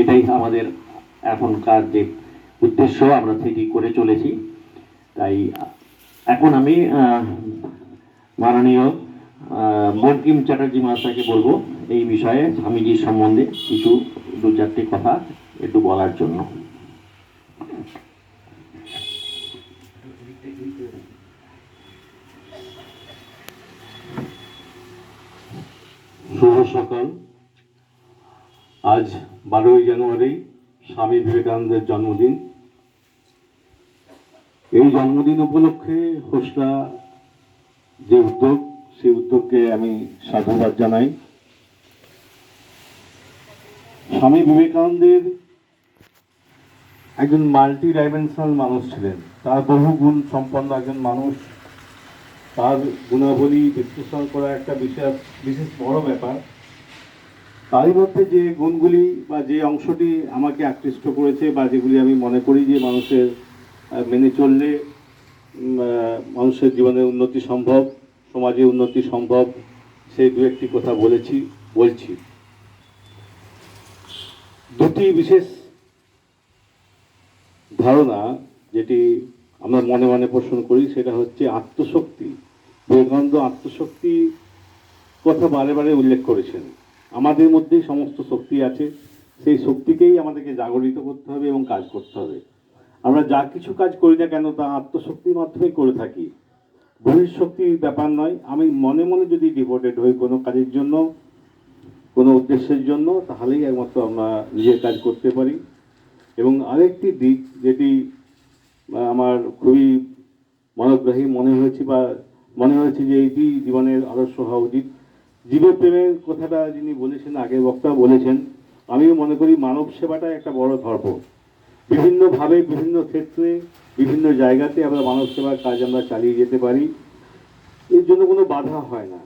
এটাই আমাদের এখনকার যে উদ্দেশ্য, আমরা সেটি করে চলেছি। তাই এখন আমি মাননীয় বঙ্কিম চ্যাটার্জি মহাশয়কে বলব এই বিষয়ে স্বামীজির সম্বন্ধে কিছু দু চারটি কথা একটু বলার জন্য। শুভ সকাল। আজ বারোই জানুয়ারি স্বামী বিবেকানন্দের জন্মদিন। এই জন্মদিন উপলক্ষে হোসলা যে উদ্যোগ, সেই উদ্যোগকে আমি সাধুবাদ জানাই। স্বামী বিবেকানন্দের একজন মাল্টি ডাইমেনশনাল মানুষ ছিলেন। তার বহু গুণ সম্পন্ন একজন মানুষ। তার গুণাবলী, বিশ্লেষণ করা একটা বিশেষ বিশেষ বড় ব্যাপার। তারই মধ্যে যে গুণগুলি বা যে অংশটি আমাকে আকৃষ্ট করেছে বা যেগুলি আমি মনে করি যে মানুষের মেনে চললে মানুষের জীবনে উন্নতি সম্ভব, সমাজে উন্নতি সম্ভব, সেই দু একটি কথা বলেছি, বলছি। দুটি বিশেষ ধারণা যেটি আমরা মনে মনে পোষণ করি, সেটা হচ্ছে আত্মশক্তি। বিবেকানন্দ আত্মশক্তি কথা বারে বারে উল্লেখ করেছেন। আমাদের মধ্যেই সমস্ত শক্তি আছে, সেই শক্তিকেই আমাদেরকে জাগরিত করতে হবে এবং কাজ করতে হবে। আমরা যা কিছু কাজ করি না কেন তা আত্মশক্তির মাধ্যমেই করে থাকি। শক্তির ব্যাপার নয়, আমি মনে মনে যদি ডিভোটেড হই কোনো কাজের জন্য, কোনো উদ্দেশ্যের জন্য, তাহলেই একমাত্র আমরা নিজের কাজ করতে পারি। এবং আরেকটি দিক যেটি আমার খুবই মনোগ্রাহী মনে হয়েছে বা মনে হয়েছে যে এটি জীবনের আদর্শ হওয়া উচিত জীবপ্রেমের কথাটা যিনি বলেছেন, আগের বক্তা বলেছেন, আমিও মনে করি মানব সেবাটা একটা বড় ধর্ম। বিভিন্নভাবে, বিভিন্ন ক্ষেত্রে, বিভিন্ন জায়গাতে আমরা মানব সেবার কাজ আমরা চালিয়ে যেতে পারি। এর জন্য কোনো বাধা হয় না।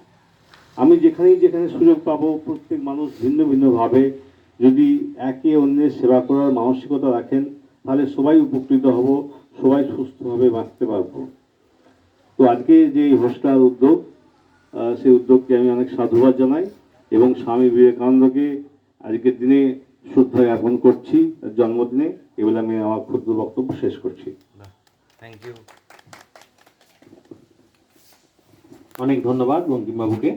আমি যেখানেই যেখানে সুযোগ পাবো, প্রত্যেক মানুষ ভিন্ন ভিন্নভাবে যদি একে অন্যের সেবা করার মানসিকতা রাখেন, তাহলে সবাই উপকৃত হব, সবাই সুস্থভাবে বাঁচতে পারব। তো আজকে যে হোস্টার উদ্যোগ সেই উদ্যোগকে আমি অনেক সাধুবাদ জানাই এবং স্বামী বিবেকানন্দকে আজকের দিনে শ্রদ্ধা জ্ঞাপন করছি জন্মদিনে। এগুলো আমি আমার ক্ষুদ্র বক্তব্য শেষ করছি। থ্যাংক ইউ অনেক ধন্যবাদ বঙ্কিমবাবুকে।